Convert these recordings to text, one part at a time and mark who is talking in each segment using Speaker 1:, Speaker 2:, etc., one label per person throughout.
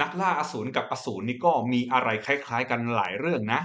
Speaker 1: นักล่าอสูรกับอสูรนี่ก็มีอะไรคล้าย ๆ กันหลายเรื่องนะ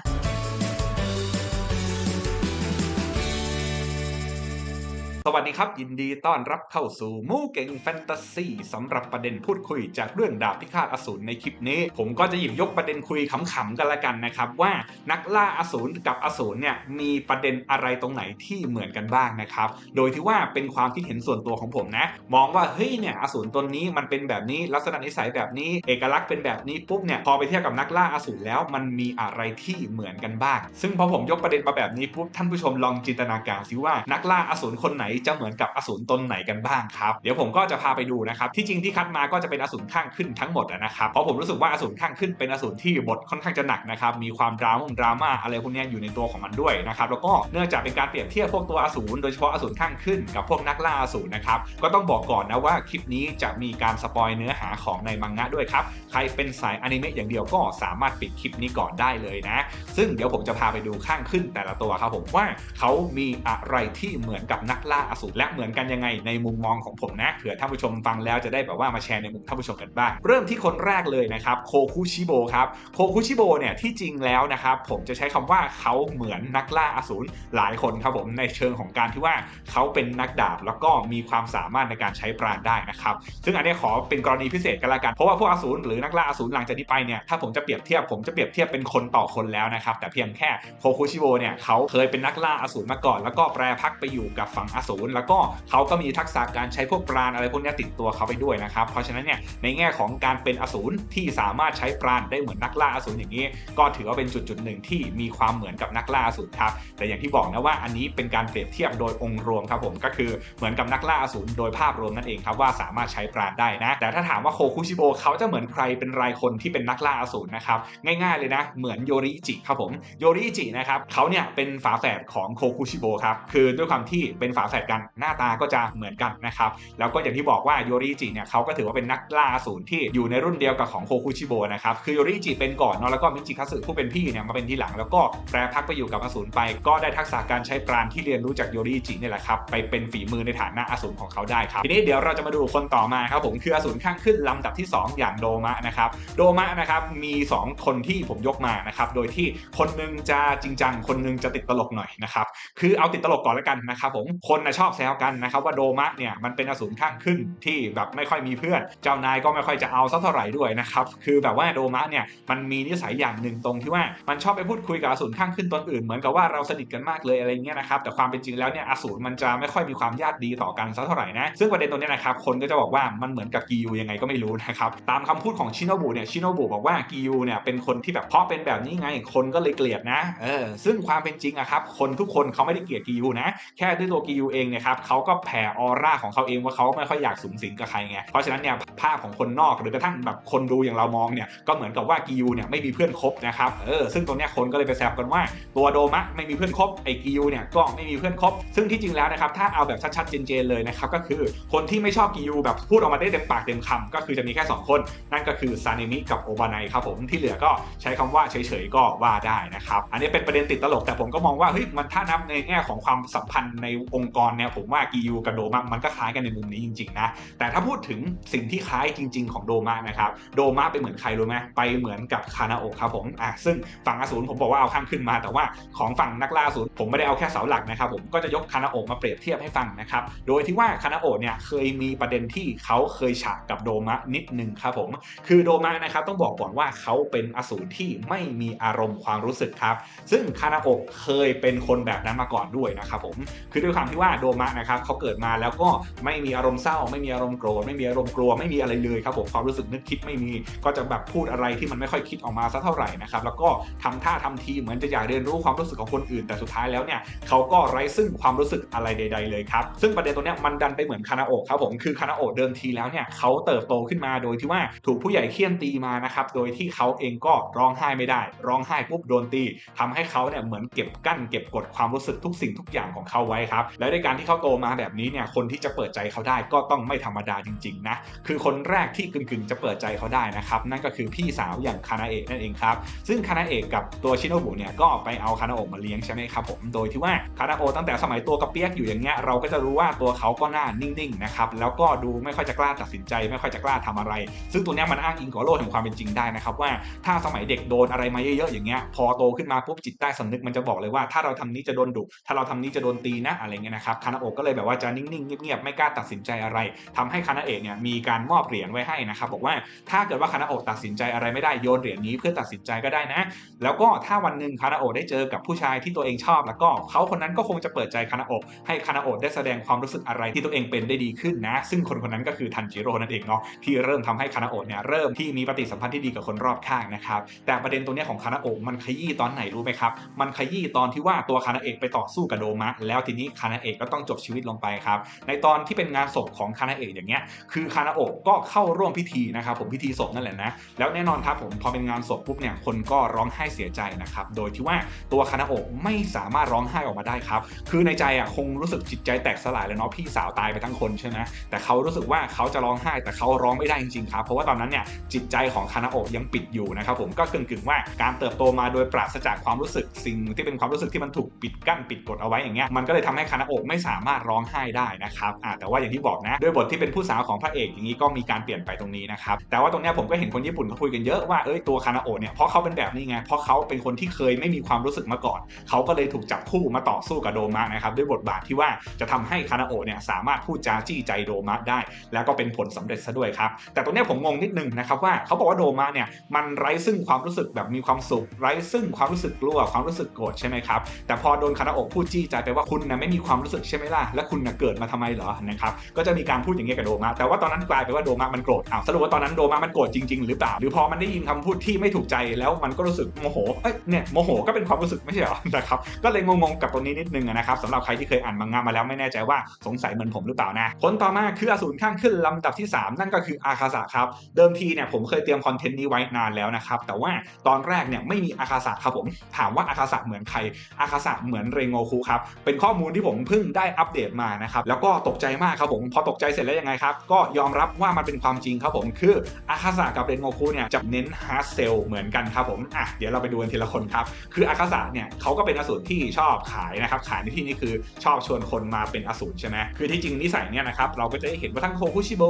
Speaker 1: สวัสดีครับ ยินดีต้อนรับเข้าสู่มูเก่งแฟนตาซีสำหรับประเด็นพูดคุยจากเรื่องดาบพิฆาตอสูรในคลิปนี้ ผมก็จะหยิบยกประเด็นคุยขำๆกันละกันนะครับ ว่านักล่าอสูรกับอสูรเนี่ยมีประเด็นอะไรตรงไหนที่เหมือนกันบ้างนะครับ โดยที่ว่าเป็นความคิดเห็นส่วนตัวของผมนะ มองว่าเฮ้ยเนี่ยอสูรตนนี้มันเป็นแบบนี้ลักษณะนิสัยแบบนี้ เอกลักษณ์เป็นแบบนี้ปุ๊บเนี่ยพอไปเทียบกับนักล่าอสูรแล้วมันมีอะไรที่เหมือนกันบ้าง ซึ่งพอผมยกประเด็นมาแบบนี้ปุ๊บท่านผู้ชมลองจินตนาการซิว่านักล่าอสูรคนไหนจะเหมือนกับอสูรตนไหนกันบ้างครับ เดี๋ยวผมก็จะพาไปดูนะครับ ที่จริงที่คัดมาก็จะเป็นอสูรข้างขึ้นทั้งหมดนะครับ เพราะผมรู้สึกว่าอสูรข้างขึ้นเป็นอสูรที่บทค่อนข้างจะหนักนะครับ มีความดราม่าดราม่าอะไรพวกนี้อยู่ในตัวของมันด้วยนะครับ แล้วก็เนื่องจากเป็นการเปรียบเทียบพวกตัวอสูรโดยเฉพาะอสูรข้างขึ้นกับพวกนักล่าอสูรนะครับ ก็ต้องบอกก่อนนะว่าคลิปนี้จะมีการสปอยเนื้อหาของในมังงะด้วยครับ ใครเป็นสายอนิเมะอย่างเดียวก็สามารถปิดคลิปนี้ก่อนได้เลยนะ ซึ่งเดี๋ยวผมจะพาไปดูข้างขึ้นแต่ละตัวครับผมว่าเขามีอะไรที่เหมือนกับนักล่าอสูรและเหมือนกันยังไงในมุมมองของผมนะเผื่อท่านผู้ชมฟังแล้วจะได้แบบว่ามาแชร์ในมุมท่านผู้ชมกันบ้าง เริ่มที่คนแรกเลยนะครับโคคุชิโบครับโคคุชิโบเนี่ยที่จริงแล้วนะครับผมจะใช้คำว่าเขาเหมือนนักล่าอสูรหลายคนครับผมในเชิงของการที่ว่าเขาเป็นนักดาบแล้วก็มีความสามารถในการใช้ปราณได้นะครับซึ่งอันนี้ขอเป็นกรณีพิเศษกันละกันเพราะว่าพวกอสูรหรือนักล่าอสูรหลังจากนี้ไปเนี่ยถ้าผมจะเปรียบเทียบผมจะเปรียบเทียบเป็นคนต่อคนแล้วนะครับแต่เพียงแค่โคคุชิโบเนี่ยเขาเคยเป็นนักล่าอสูรมาก่อน แล้วก็แปรพักไปอยู่กับฝั่งอสูรแล้วก็เขาก็มีทักษะการใช้พวกปราณอะไรพวกนี้ติดตัวเขาไปด้วยนะครับ เพราะฉะนั้นเนี่ยในแง่ของการเป็นอสูรที่สามารถใช้ปราณได้เหมือนนักล่าอสูรอย่างนี้ ก็ถือว่าเป็นจุดจุดหนึ่งที่มีความเหมือนกับนักล่าอสูรครับแต่อย่างที่บอกนะว่าอันนี้เป็นการเปรียบเทียบโดยองค์รวมครับผมก็คือเหมือนกับนักล่าอสูรโดยภาพรวมนั่นเองครับว่าสามารถใช้ปราณได้นะ แต่ถ้าถามว่าโคคุชิโบเขาจะเหมือนใครเป็นรายคนที่เป็นนักล่าอสูรนะครับง่ายๆเลยนะ เหมือนโยริอิจิครับผมโยริอิจินะครับเขาเนี่ยเป็นฝาแฝดของโคคุชิโบครับคือด้วยความที่เป็นฝาแฝดกัน หน้าตาก็จะเหมือนกันนะครับ แล้วก็อย่างที่บอกว่าโยริจิเนี่ยเขาก็ถือว่าเป็นนักล่าสูรที่อยู่ในรุ่นเดียวกับของโคคุชิโบนะครับ คือโยริจิเป็นก่อนเนาะแล้วก็มิจิคัตสึผู้เป็นพี่เนี่ยมาเป็นที่หลัง แล้วก็แปรพักไปอยู่กับอสูรไป ก็ได้ทักษะการใช้ปราณที่เรียนรู้จากโยริอิจินี่แหละครับไปเป็นฝีมือในฐานะอสูรของเขาได้ครับทีนี้เดี๋ยวเราจะมาดูคนต่อมาครับผมคืออสูรข้างขึ้นลำดับที่ 2 อย่างโดมะนะครับโดมะนะครับมี 2 คนที่ผมยกมานะครับโดยที่คนหนึงจะจริงจังคนนึงจะติดตลกหน่อยนะครับคือเอาติดตลกก่อนแล้วกันนะครับผมคนนะชอบแซวกันนะครับว่าโดมะเนี่ยมันเป็นอสูรข้างขึ้นที่แบบไม่ค่อยมีเพื่อน เจ้านายก็ไม่ค่อยจะเอาสักเท่าไหร่ด้วยนะครับคือแบบว่าโดมะเนี่ยมันมีนิสัยอย่างหนึ่งตรงที่ว่ามันชอบไปพูดคุยกับอสูรข้างขึ้นตนอื่นเหมือนกับว่าเราสนิทกันมากเลยอะไรเงี้ยนะครับแต่ความเป็นจริงแล้วเนี่ยอสูรมันจะไม่ค่อยมีความญาติดีต่อกันสักเท่าไหร่นะซึ่งประเด็นตรงนี้นะครับคนก็จะบอกว่ามันเหมือนกับกิยูยังไงก็ไม่รู้นะครับตามคำพูดของชิโนบุเนี่ยชิโนบุบอกว่ากิยูเนี่ยเป็นคนที่แบบเพราะเป็นแบบนี้ไงคนก็เลยเกลียดนะเออซึ่งความเป็นจริงอะครับคนทุกคนเขาไม่ได้เกลียดกิยูนะแค่ด้วยตัวกิยูเองเนี่ยครับเขาก็แผ่ออร่าของเขาเองว่าเขาไม่ค่อยอยากสูงสิงกับใครไงเพราะฉะนั้นเนี่ยภาพของคนนอกหรือกระทั่งแบบคนดูอย่างเรามองเนี่ยก็เหมือนกับว่ากิยูเนี่ยไม่มีเพื่อนคบนะครับเออซึ่งตรงเนี้ยคนก็เลยไปแซวกันว่า ตัวโดมะไม่มีเพื่อนคบไอ้กิยูเนี่ยก็ไม่มีเพื่อนคบ ซึ่งที่จริงแล้วนะครับถ้าเอาแบบชัดๆเจนๆเลยนะครับก็คือคนที่ไม่ชอบกิยูแบบพูดออกมาได้เต็มปากเต็มคำก็คือจะมีแค่ 2 คน นั่นก็คือซานิมิกับโอบานายครับผมที่เหลือก็ใช้คำว่าเฉยๆก็ว่าได้นะครับอันนี้เป็นประเด็นติดตลกแต่ผมก็มองว่าเฮ้ยมันถ้านับในแง่ของความสัมพันธ์ในองค์กรเนี่ยผมว่ากิยูกับโดมะมันก็คล้ายกันในมุมนี้จริงๆนะแต่ถ้าพูดถึงสิ่งที่คล้ายจริง ๆ ของโดมะนะครับโดมะไปเหมือนใครรู้ไหมไปเหมือนกับคานาโอะครับผมอะซึ่งฝั่งอสูรผมบอกว่าเอาข้างขึ้นมาแต่ว่าของฝั่งนักล่าอสูรผมไม่ได้เอาแค่เสาหลักนะครับผมก็จะยกคานาโอะมาเปรียบเทียบให้ฟังนะครับโดยที่ว่าคานาโอะเนี่ยเคยมีประเด็นที่เขาเคยฉากกับโดมะนิดนึงครับผมคือโดมะนะครับต้องบอกก่อนว่าเขาเป็นอสูรที่ไม่มีอารมณ์ความรู้สึกครับ ซึ่งคานาโอะเคยเป็นคนแบบนั้นมาก่อนด้วยนะครับผมคือด้วยความที่ว่าโดมะนะครับเขาเกิดมาแล้วก็ไม่มีอารมณ์เศร้า ไม่มีอารมณ์โกรธไม่มีอารมณ์กลัวไม่มีอะไรเลยครับผมความรู้สึกนึกคิดไม่มี ก็จะแบบพูดอะไรที่มันไม่ค่อยคิดออกมาสักเท่าไหร่นะครับแล้วก็ทำท่าทำทีเหมือนจะอยากเรียนรู้ความรู้สึกของคนอื่น แต่สุดท้ายแล้วเนี่ยเขาก็ไร้ซึ่งความรู้สึกอะไรใด ๆ เลยครับซึ่งประเด็นตัวเนี้ยมันดันไปเหมือนคานาโอะครับผมคือคานาโอะเดิมทีแล้วเนี่ยเขาเติบโตขึ้นมาโดยที่ว่าถูกผู้ใหญ่เคี่ยนตีมานะครับโดยที่เขาเองก็ร้องไห้ไม่ได้ ร้องไห้ปุ๊บโดนตีทำให้เขาเนี่ยเหมือนเก็บกั้นเก็บกดความรู้สึกทุกสิ่งทุกอย่างของเขาไว้ครับแล้วด้วยการที่เขาโตมาแบบนี้เนี่ยคนที่จะเปิดใจเขาได้ก็ต้องไม่ธรรมดาจริงๆนะคือคนแรกที่กึ่งๆ จะเปิดใจเขาได้นะครับนั่นก็คือพี่สาวอย่างคานาเอะนั่นเองครับซึ่งคานาเอะกับตัวชิโนบุเนี่ยก็ไปเอาคานาโอะมาเลี้ยงใช่ไหมครับผมโดยที่ว่าคานาโอะตั้งแต่สมัยตัวกระเปียกอยู่อย่างเงี้ยเราก็จะรู้ว่าตัวเขาก็หน้านิ่งๆนะครับแล้วก็ดูไม่ค่อยจะกล้าตัดสินใจ ไม่ค่อยจะกล้าทำอะไร ซึ่งตัวเนี้ยมันอ้างอิงกับโลกแห่งความเป็นจริงได้นะครับว่าถ้าสมัยเด็กโดนอะไรมาเยอะๆอย่างเงี้ยพอโตขึ้นมาปุ๊บจิตใต้สำนึกมันจะบอกเลยว่าถ้าเราทำนี้จะโดนดุถ้าเราทำนี้จะโดนตีนะอะไรเงี้ยนะครับคานาโอะก็เลยแบบว่าจะนิ่งๆเงียบๆไม่กล้าตัดสินใจอะไรทำให้คานาเอะเนี่ยมีการมอบเหรียญไว้ให้นะครับบอกว่าถ้าเกิดว่าคานาโอะตัดสินใจอะไรไม่ได้โยนเหรียญนี้เพื่อตัดสินใจก็ได้นะ แล้วก็ถ้าวันหนึ่งคานาโอะได้เจอกับผู้ชายที่ตัวเองชอบ แล้วก็เขาคนนั้นก็คงจะเปิดใจคานาโอะให้คานาโอะได้แสดงความรู้สึกอะไรที่ตัวเองเป็นได้ดีขึ้นนะ ซึ่งคนคนนั้นก็คือทันจิโร่นั่นเองเนาะที่เริ่มทำให้คานาโอะเนี่ยเริ่มที่มีปฏิสัมพันธ์ที่ดีกับคนรอบข้างนะครับแต่ประเด็นตัวเนี้ยของคานาโอะมันขยี้ตอนไหนรู้ไหมครับมันขยี้ตอนที่ว่าตัวคานาเอะไปต่อสู้กับโดมะแล้วทีนี้คานาเอะก็ต้องจบชีวิตลงไปครับ ในตอนที่เป็นงานศพของคานาเอะอย่างเงี้ยคือคานาโอะก็เข้าร่วมพิธีนะครับผมพิธีศพนั่นแหละนะแล้วแน่นอนครับผมพอเป็นงานศพปุ๊บเนี่ยคนก็ร้องไห้เสียใจนะครับโดยที่ว่าตัวคานาโอะไม่สามารถร้องไห้ออกมาได้ครับคือในใจอะคงรู้สึกจิตใจแตกสลายเลยเนาะพี่สาวตายไปทั้งคนใช่ไหมแต่เขารู้สึกว่าเขาจะร้องไห้แต่เขาร้องไม่ได้จริงๆครับเพราะว่าตอนนั้นเนี่ยจิตใจของคานาโอะยังปิดอยู่นะครับผมก็กึ่งๆว่าการเติบโตมาโดยปราศจากความรู้สึกสิ่งที่เป็นความรู้สึกที่มันถูกปิดกั้นปิดกดเอาไว้อย่างเงี้ยมันก็เลยทำให้คานาโอะไไม่สามารถร้องไห้ได้นะครับแต่ว่าอย่างที่บอกนะด้วยบทที่เป็นผู้สาวของพระเอกอย่างนี้ก็มีการเปลี่ยนไปตรงนี้นะครับแต่ว่าตรงนี้ผมก็เห็นคนญี่ปุ่นเขาคุยกันเยอะว่าเอ้ยตัวคานาโอเนี่ยเพราะเขาเป็นแบบนี้ไงเพราะเขาเป็นคนที่เคยไม่มีความรู้สึกมาก่อน เขาก็เลยถูกจับคู่มาต่อสู้กับโดมะนะครับด้วยบทบาทที่ว่าจะทำให้คานาโอเนี่ยสามารถพูดจาจี้ใจโดมะได้ แล้วก็เป็นผลสำเร็จซะด้วยครับแต่ตรงนี้ผมงงนิดนึงนะครับว่าเขาบอกว่าโดมะเนี่ยมันไร้ซึ่งความรู้สึกแบบมีความสุขไร้ซึ่งความรู้สึกกลัวความรู้สึกโกรธใช่ไหมครับแต่พอโดนคานาโอพูดจี้ใจไปว่าคุณนะไม่มีความรู้สึกใช่ไหมล่ะ และคุณเกิดมาทำไมเหรอนะครับ ก็จะมีการพูดอย่างเงี้ยกับโดมะ แต่ว่าตอนนั้นกลายเป็นว่าโดมะมันโกรธอ้าวสรุปว่าตอนนั้นโดมะมันโกรธจริงๆหรือเปล่า หรือพอมันได้ยินคำพูดที่ไม่ถูกใจแล้วมันก็รู้สึกโมโห เอ้ย เนี่ยโมโหก็เป็นความรู้สึกไม่ใช่เหรอ นะครับ ก็เลยงงๆกับตรงนี้นิดนึงนะครับสำหรับใครที่เคยอ่านมังงะมาแล้วไม่แน่ใจว่าสงสัยเหมือนผมหรือเปล่านะผลต่อมาคืออสูรข้างขึ้นลำดับที่ 3 นั่นก็คืออาคาสะครับ เดิมทีเนี่ยผมเคยเตรียมคอนเทนต์นี้ไว้นานแล้วนะครับ แต่ว่าตอนแรกเนี่ยไม่มีอาคาสะครับผม ถามว่าอาคาสะเหมือนใคร อาคาสะเหมือนเรโงคุครับ เป็นข้อมูลที่ผมเพิ่งได้อัปเดตมานะครับแล้วก็ตกใจมากครับผมพอตกใจเสร็จแล้วยังไงครับก็ยอมรับว่ามันเป็นความจริงครับผมคืออาคาสะกับเรโงคุเนี่ยจะเน้นฮาร์ดเซลเหมือนกันครับผมอะเดี๋ยวเราไปดูกันทีละคนครับคืออาคาสะเนี่ยเขาก็เป็นอสูรที่ชอบขายนะครับขายในที่นี้คือชอบชวนคนมาเป็นอสูรใช่ไหมคือที่จริงนิสัยเนี่ยนะครับเราก็จะได้เห็นว่าทั้งโคคุชิโบ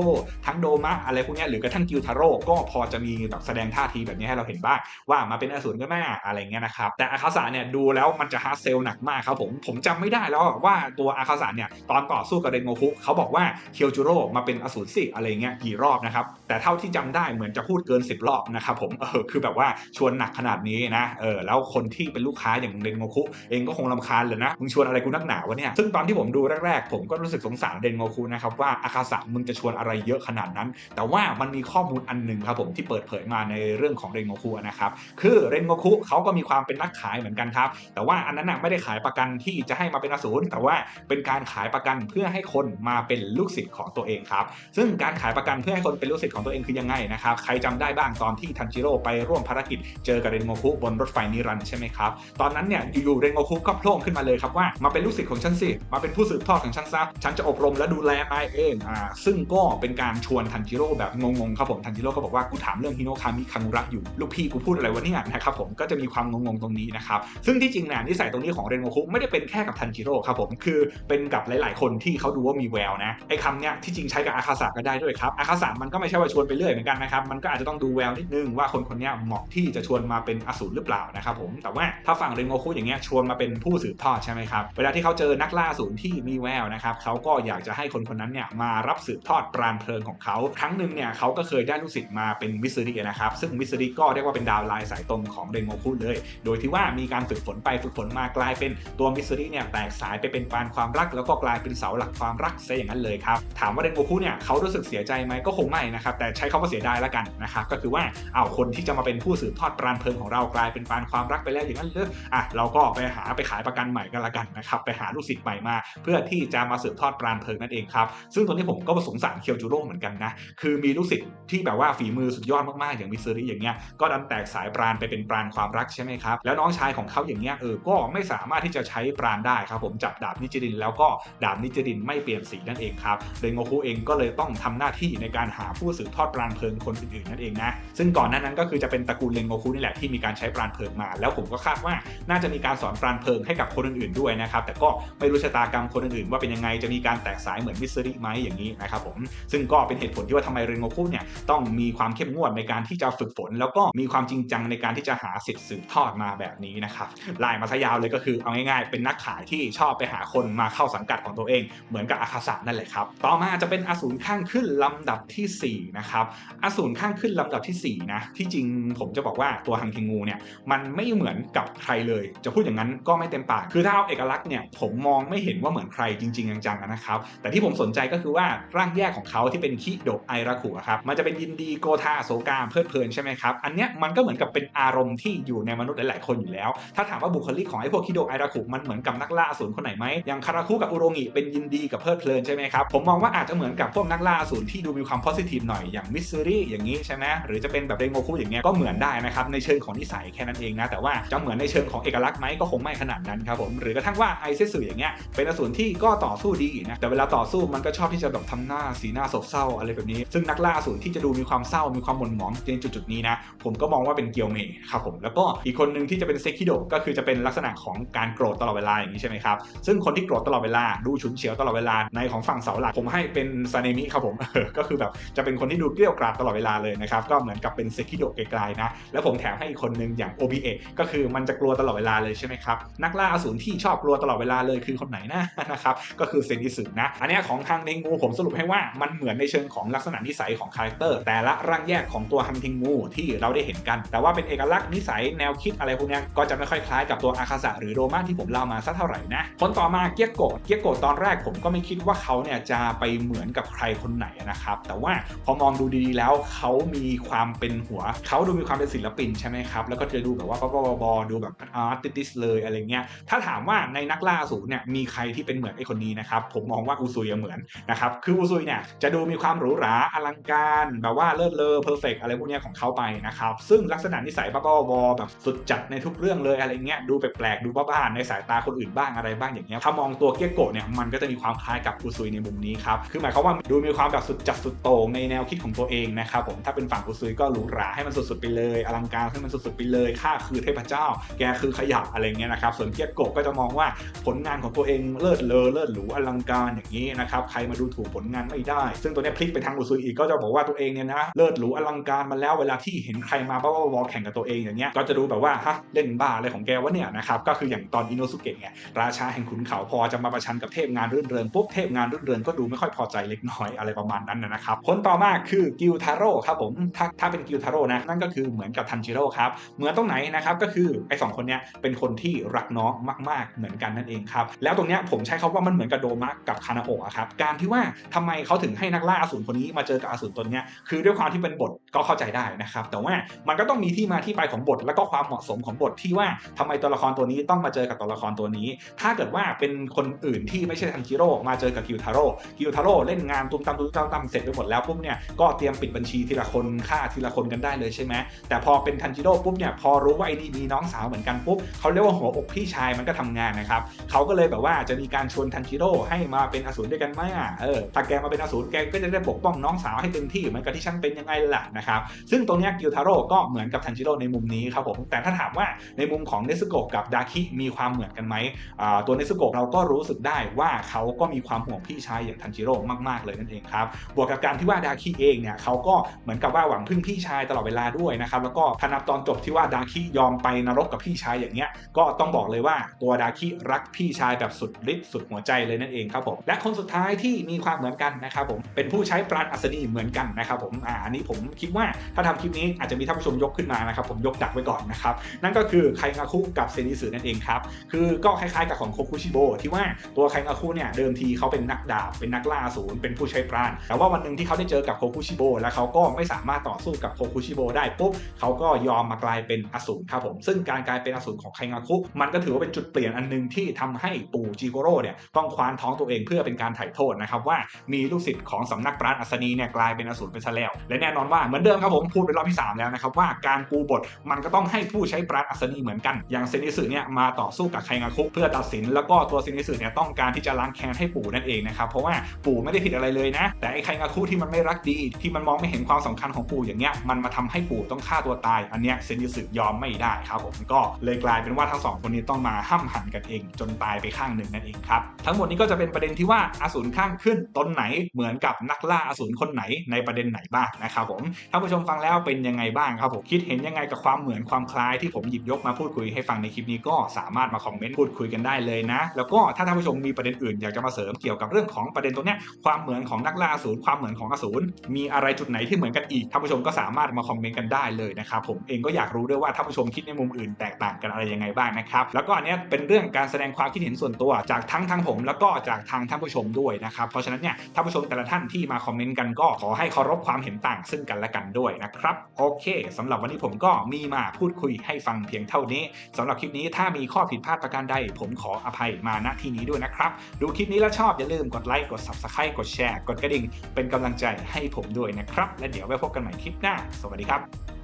Speaker 1: ทั้งโดมะอะไรพวกนี้หรือกระทั่งกิวทาโร่ก็พอจะมีแบบแสดงท่าทีแบบนี้ให้เราเห็นบ้างว่ามาเป็นอสูรก็แม่อะไรเงี้ยนะครับแต่อาคาสะเนี่ยดูแล้วมันจะฮาร์ดเซลหนักมากครับผมผมจำไม่ได้แล้วว่าตัววอาคาสะเนี่ยตอนต่อสู้กับเรนโงคุเขาบอกว่าเคียวจูโร่มาเป็นอสูรสิอะไรเงี้ยกี่รอบนะครับแต่เท่าที่จำได้เหมือนจะพูดเกิน 10 รอบนะครับผมเออคือแบบว่าชวนหนักขนาดนี้นะเออแล้วคนที่เป็นลูกค้าอย่างเรนโงคุเองก็คงลำคาญเลยนะมึงชวนอะไรกูนักหนาวะเนี่ยซึ่งตอนที่ผมดูแรกๆ ผมก็รู้สึกสงสารเรนโงคุนะครับว่าอาคาสะมึงจะชวนอะไรเยอะขนาดนั้น แต่ว่ามันมีข้อมูลอันหนึ่งครับผมที่เปิดเผยมาในเรื่องของเรนโงคุนะครับคือเรนโงคุเขาก็มีความเป็นนักขายเหมือนกันครับแต่ว่าอันนั้นน่ะไม่ได้ขายประกันที่จะให้มาเป็นอสูรแต่ว่าเป็นการขายประกันเพื่อให้คนมาเป็นลูกศิษย์ของตัวเองครับซึ่งการขายประกันเพื่อให้คนเป็นลูกศิษย์ของตัวเองคือยังไงนะครับใครจำได้บ้างตอนที่ทันจิโร่ไปร่วมภารกิจเจอกับเรนโงคุบนรถไฟนิรันดรใช่ไหมครับตอนนั้นเนี่ยอยู่ๆเรนโงคุก็โผล่ขึ้นมาเลยครับว่ามาเป็นลูกศิษย์ของฉันสิมาเป็นผู้สืบทอดของฉันซะฉันจะอบรมและดูแลนายเองอ่าซึ่งก็เป็นการชวนทันจิโร่แบบงงๆครับผมทันจิโร่ก็บอกว่ากูถามเรื่องฮิโนคามิคังระอยู่ลูกพี่กูพูดอะไรวะเนี่ยนะครับผมก็จะมีความงงๆตรงนี้นะครับซึ่งที่จริงเนี่ยนิสัยตรงนี้ของเรนโงคุไม่ได้เป็นแค่กับทันจิโร่ครับผมคือเป็นกับหลาย ๆ คนที่เขาดูว่ามีแววนะไอ้คำเนี้ยที่จริงใช้กับอาคาสะก็ได้ด้วยครับอาคาสะมันก็ไม่ใช่ว่าชวนไปเรื่อยเหมือนกันนะครับมันก็อาจจะต้องดูแววนิดนึงว่าคนคนนี้เหมาะที่จะชวนมาเป็นอสูรหรือเปล่านะครับผมแต่ว่าถ้าฝั่งเรนโงคุอย่างเงี้ยชวนมาเป็นผู้สืบทอดใช่ไหมครับเวลาที่เขาเจอนักล่าอสูรที่มีแววนะครับเขาก็อยากจะให้คนคนนั้นเนี่ยมารับสืบทอดปราณเพลิงของเขาครั้งหนึ่งเนี่ยเขาก็เคยได้ลูกศิษย์มาเป็นมิสซิรินะครับซึ่งมิสซิริก็เรียกว่าเป็นดาวไลน์สายตรงของเรนโงคุเลย โดยที่ว่ามีการฝึกฝนไปฝึกฝนมากลายเป็นตัวมิสซิริเนี่ยแตกสายไปเป็นปานความรักแล้วก็กลายเป็นเสาหลักความรักซะอย่างนั้นเลยครับถามว่าเรนโงคุเนี่ยเขารู้สึกเสียใจไหมก็คงไม่นะครับแต่ใช้คำว่าเสียดายแล้วกันนะครับก็คือว่าเอาคนที่จะมาเป็นผู้สืบทอดปราณเพลิงของเรากลายเป็นปานความรักไปแล้วอย่างนั้นเลยอะเราก็ไปหาไปขายประกันใหม่กันละกันนะครับไปหาลูกศิษย์ใหม่มา เพื่อที่จะมาสืบทอดปราณเพลิงนั่นเองครับซึ่งตรงนี้ผมก็สงสารเคียวจูโร่เหมือนกันนะคือมีลูกศิษย์ที่แบบว่าฝีมือสุดยอดมากๆอย่างมิซิริอย่างเงี้ยก็ดันแตกสายปราณไปเป็นปราณความรักใช่ไหมครับแล้วน้องชายของเขาอย่างเงี้ยเออก็ไม่สามารถที่จะใช้ปราณได้ครับผมจับดาบนิจิริรินแล้วก็ดาบนิจรินไม่เปลี่ยนสีนั่นเองครับเรนโงคุเองก็เลยต้องทำหน้าที่ในการหาผู้สืบทอดปราณเพลิงคนอื่นๆนั่นเองนะซึ่งก่อนหน้านั้นก็คือจะเป็นตระกูลเรนโงคุนี่แหละที่มีการใช้ปราณเพลิงมา แล้วผมก็คาดว่าน่าจะมีการสอนปราณเพลิงให้กับคนอื่นๆด้วยนะครับแต่ก็ไม่รู้ชะตากรรมคนอื่นๆว่าเป็นยังไงจะมีการแตกสายเหมือนมิสซิริไหมอย่างนี้นะครับผมซึ่งก็เป็นเหตุผลที่ว่าทำไมเรนโงคุเนี่ยต้องมีความเข้มงวดในการที่จะฝึกฝน แล้วก็มีความจริงจังในการที่จะหาสิทธิ์สืบทอดมาแบบนี้นะครับลายมาซะยาวเลยก็คือเอาง่ายๆ เป็นนักขายที่ชอบไปหาคนมาเข้าสังกัดของตัวเอง เหมือนกับอาคาสะนั่นแหละครับ ต่อมาจะเป็นอสูรข้างขึ้นลำดับทีสี่4นะครับอสูรข้างขึ้นลำดับทีสี่4นะที่จริงผมจะบอกว่าตัวฮังคิงูเนี่ยมันไม่เหมือนกับใครเลย จะพูดอย่างนั้นก็ไม่เต็มปาก คือถ้าเอาเอกลักษณ์เนี่ยผมมองไม่เห็นว่าเหมือนใครจริง ๆ จังๆนะครับ แต่ที่ผมสนใจก็คือว่าร่างแยกของเขาที่เป็นคิโดไอราคุอะครับมันจะเป็นยินดีโกธาโซกาเพลิดเพลินใช่ไหมครับอันเนี้ยมันก็เหมือนกับเป็นอารมณ์ที่อยู่ในมนุษย์หลายๆคนอยู่แล้ว ถ้าถามว่าบุคลิกของไอ้พวกคิโดไอราคุมันเหมือนกับนักล่าอสูรคนไหนไหมย่างคาราคุกับอุโรงิเป็นยินดีกับเพลิดเพลินใช่ไหมครับ ผมมองว่าอาจจะเหมือนกับพวกนักล่าสูรที่ดูมีความ positive หน่อยอย่างมิสซิริอย่างนี้ใช่ไหมหรือจะเป็นแบบเรโงคุอย่างเงี้ยก็เหมือนได้นะครับในเชิงของนิสัยแค่นั้นเองนะแต่ว่าจะเหมือนในเชิงของเอกลักษณ์ไหมก็คงไม่ขนาดนั้นครับผมหรือกระทั่งว่าไอเซสึอย่างเงี้ยเป็นอสูรที่ก็ต่อสู้ดีนะแต่เวลาต่อสู้มันก็ชอบที่จะแบบทำหน้าสีหน้าโศกเศร้าอะไรแบบนี้ ซึ่งนักล่าอสูรที่จะดูมีความเศร้ามีความหม่นหมองในจุดๆนี้นะผมก็มองว่าเป็นเกียวเมครับผมแล้วก็อีกคนหนึ่งที่จะเป็นเซคิโดก็คือจะเป็นลักษณะของการโกรธตลอดเวลาอย่างนี้ใช่ไหมครับซึ่งคนที่โกรธตลอดเวลา ดูฉุนเฉียวตลอดเวลา ในของฝั่งเสาหลักผมให้เป็นซาเนมิครับผม ก็คือแบบจะเป็นคนที่ดูเกลี้ยวกราดตลอดเวลาเลยนะครับ ก็เหมือนกับเป็นเซคิโดไกลๆนะ แล้วผมแถมให้อีกคนหนึ่งอย่าง OBA ก็คือมันจะกลัวตลอดเวลาเลยใช่ไหมครับ นักล่าอสูรที่ชอบกลัวตลอดเวลาเลยคือคนไหนนะนะครับ ก็คือเซนิสึนะ อันนี้ของทางเนงูผมสรุปให้ว่ามันเหมือนในเชิงของลักษณะนิสัยของคาแรคเตอร์แต่ละร่างแยกของตัวฮันทิงงูที่เราได้เห็นกัน แต่ว่าเป็นเอกลักษณ์นิสัยแนวคิดอะไรพวกนี้ก็จะไม่ค่อยคล้ายกับตัวอาคาสะหรือโรมาที่ผมเล่ามาสักเท่าไหร่นะคนต่อมาเกียโกะเกียโกะตอนแรกผมก็ไม่คิดว่าเขาเนี่ยจะไปเหมือนกับใครคนไหนนะครับ แต่ว่าพอมองดูดีๆแล้วเขามีความเป็นหัว เขาดูมีความเป็นศิลปินใช่ไหมครับ แล้วก็จะดูแบบว่าบ้าบอดูแบบอาร์ติสเลยอะไรเงี้ย ถ้าถามว่าในนักล่าสูรเนี่ยมีใครที่เป็นเหมือนไอ้คนนี้นะครับ ผมมองว่าอุซุยเหมือนนะครับ คืออุซุยเนี่ยจะดูมีความหรูหราอลังการแบบว่าเลิศเลอเพอร์เฟกอะไรพวกเนี้ยของเขาไปนะครับ ซึ่งลักษณะนิสัยบ้าบอแบบสุดจัดในทุกเรื่องเลยอะไรเงี้ย ดูแปลกๆ ดูบ้าๆในสายตาคนอื่นบ้างอะไรบ้างอย่างเงี้ยถ้ามององตัวเกียโกะเนี่ยมันก็จะมีความคล้ายกับอุซุยในมุมนี้ครับคือหมายความว่าดูมีความแบบสุดจัดสุดโต่งในแนวคิดของตัวเองนะครับผมถ้าเป็นฝั่งอุซุยก็หรูหราให้มันสุดๆไปเลยอลังการให้มันสุดๆไปเลยข้าคือเทพเจ้า แกคือขยะอะไรเงี้ยนะครับส่วนเกียโกะก็จะมองว่าผลงานของตัวเองเลิศเลอเลิศหรูอลังการอย่างนี้นะครับใครมาดูถูกผลงานไม่ได้ ซึ่งตัวเนี้ยพลิกไปทางอุซุยอีกก็จะบอกว่าตัวเองเนี่ยนะเลิศหรูอลังการมาแล้วเวลาที่เห็นใครมาบ้าบอๆแข่งกับตัวเองอย่างเงี้ยก็จะดูแบบว่าฮะเล่นบ้าอะไรของแกวะเนี่ยนะครับก็คืออย่างตอนอินโนสุเกะเนี่ยราชาแห่งขุนเขาพอจะมาประชันกับเทพงานรื่นเริงปุ๊บเทพงานรื่นเริงก็ดูไม่ค่อยพอใจเล็กน้อยอะไรประมาณนั้นนะครับคนต่อมาคือกิวทาโร่ครับผมถ้าถ้าเป็นกิวทาโร่นะนั่นก็คือเหมือนกับทันจิโร่ครับเหมือนตรงไหนนะครับก็คือไอ้สองคนเนี้ยเป็นคนที่รักน้องมาก ๆ เหมือนกันนั่นเองครับแล้วตรงเนี้ยผมใช้คาว่ามันเหมือนกับโดมะกับคานาโอะครับการที่ว่าทำไมเขาถึงให้นักล่าอสูรคนนี้มาเจอกับอสูรตัวเนี้ยคือด้วยความที่เป็นบทก็เข้าใจได้นะครับแต่ว่ามันก็ต้องมีที่มาที่ไปของบท แล้วก็ความเหมาะสมของบทที่ว่าทำไมตัวละครตัวนี้ต้องมาเจอกับตัวละครตัวนี้ ถ้าเกิดว่าเป็นคนอื่นที่ไม่ใช่ทันจิโร่มาเจอกับกิวทาโร่กิวทาโร่เล่นงานตุ้มตามตุ้มตามตามเสร็จไปหมดแล้วปุ๊บเนี่ยก็เตรียมปิดบัญชีทีละคนฆ่าทีละคนกันได้เลยใช่ไหมแต่พอเป็นทันจิโร่ปุ๊บเนี่ยพอรู้ว่าไอ้นี่มีน้องสาวเหมือนกันปุ๊บเขาเรียกว่าหัวอกพี่ชายมันก็ทำงานนะครับเขาก็เลยแบบว่าจะมีการชวนทันจิโร่ให้มาเป็นอสูรด้วยกันไหมอะเออถ้าแกมาเป็นอสูรแกก็จะได้ปกป้องน้องสาวให้เต็มที่เหมือนกับที่ฉันเป็นยังไงล่ะนะครับซึ่งตรงเนี้ยกิวทาโร่ก็เหมือนกับทันจิโร่ในมุมนี้ครับผมแต่ถ้าถามว่าในมุมของเนซึโกกับดาคิมีความเหมือนกันไหมอ่าตัวเนซึโกเราก็รู้สึกได้ว่าเขาก็มีความห่วงพี่ชายอย่างทันจิโร่มากๆเลยนั่นเองครับบวกกับการที่ว่าดาคิเองเนี่ยเขาก็เหมือนกับว่าหวังพึ่งพี่ชายตลอดเวลาด้วยนะครับแล้วก็ถ้านับตอนจบที่ว่าดาคิยอมไปนรกกับพี่ชายอย่างเงี้ยก็ต้องบอกเลยว่าตัวดาคิรักพี่ชายแบบสุดฤทธิ์สุดหัวใจเลยนั่นเองครับผมและคนสุดท้ายที่มีความเหมือนกันนะครับผมเป็นผู้ใช้ปราณอัศนีเหมือนกันนะครับผมอ่าอันนี้ผมคิดว่าถ้าทำคลิปนี้อาจจะมีท่านผู้ชมยกขึ้นมานะครับผมยกดักไว้ก่อนนะครับนั่นก็คือไคงาคุกับเซนิสึนั่นเองครับคือก็คล้ายๆกับของโคคุชิโบทว่าตัวไคงาคุเนี่ยเดิมทีเขาเป็นนักดาบเป็นนักล่าอสูรเป็นผู้ใช้ปราณแต่ว่าวันหนึ่งที่เขาได้เจอกับโคคุชิโบแล้วเขาก็ไม่สามารถต่อสู้กับโคคุชิโบได้ปุ๊บเขาก็ยอมมากลายเป็นอสูรครับผมซึ่งการกลายเป็นอสูรของไคงาคุมันก็ถือว่าเป็นจุดเปลี่ยนอันหนึงที่ทำให้ปู่จิโกโร่เนี่ยต้องคว้านท้องตัวเองเพื่อเป็นการไถ่โทษนะครับว่ามีลูกศิษย์ของสำนักปราณอัศนีเนี่ยกลายเป็นอสูรไปซะแล้ว และแน่นอนว่าเหมือนเดิมครับผมพูดเป็นรอบที่สามแล้วนะครับว่าการปูบทมันก็ต้องให้ผู้ใช้ปราณอัศนีเหมือนกัน อย่างเซนิสึเนี่ยมาต่อสู้กับไคงาคุเพื่อตัดสินแล้วก็ตัวเซนนิสึเนี่ยต้องการที่จะล้างแค้นให้ปู่นั่นเองนะครับเพราะว่าปู่ไม่ได้ผิดอะไรเลยนะ แต่ไอ้ไครงาคุที่มันไม่รักดี ที่มันมองไม่เห็นความสำคัญของปู่อย่างเงี้ยมันมาทำให้ปู่ต้องฆ่าตัวตาย อันเนี้ยเซนิสึยอมไม่ได้ครับผมก็เลยกลายเป็นว่าทั้งสองคนนี้ต้องมาห้ำหันกันเอง จนตายไปข้างหนึ่งนั่นเองครับทั้งหมดนี้ก็จะเป็นประเด็นที่ว่าอสูรข้างขึ้นตนไหนเหมือนกับนักล่าอสูรคนไหนในประเด็นไหนบ้างนะครับผมท่านผู้ชมฟังแล้วเป็นยังไงบ้างครับผมคิดเห็นยังไงกับความเหมือนความคล้ายที่ผมหยิบยกมาพูดคุยให้ฟังในคลิปนี้ก็สามารถมาคอมเมนต์พูดคุยกันได้เลยนะ แล้วก็ถ้าท่านผู้ชมมีประเด็นอื่นอยากจะมาเสริมเกี่ยวกับเรื่องของประเด็นตรงเนี้ยความเหมือนของนักล่าอสูรความเหมือนของอสูรมีอะไรจุดไหนที่เหมือนกันอีกท่านผู้ชมก็สามารถมาคอมเมนต์กันได้เลยนะครับผมเองก็อยากรู้ด้วยว่าท่านผู้ชมคิดในมุมอื่นแตกต่างกันอะไรยังไงบ้างนะครับแล้วก็อันนี้เป็นเรื่องการแสดงความคิดเห็นส่วนตัวจากทั้งทางผม แล้วก็จากทางท่านผู้ชมด้วยนะครับเพราะฉะนั้นเนี่ยท่านผู้ชมแต่ละท่านที่มาคอมเมนต์กันก็ขอให้เคารพความเห็นต่างซึ่งกันและกันด้วยนะครับโอเคสำหรับวันนี้ผมก็มีมาพูดคุยให้ฟังเพียงเท่านี้สำหรับคลิปนี้ถ้ามีข้อผิดพลาดประการใด ผมขออภัยมาณที่นี้ด้วยนะครับ ดูคลิปนี้แล้วชอบอย่าลืมกดไลค์กด subscribe กดแชร์กดกระดิ่งเป็นกำลังใจให้ผมด้วยนะครับ และเดี๋ยวไว้พบกันใหม่คลิปหน้า สวัสดีครับ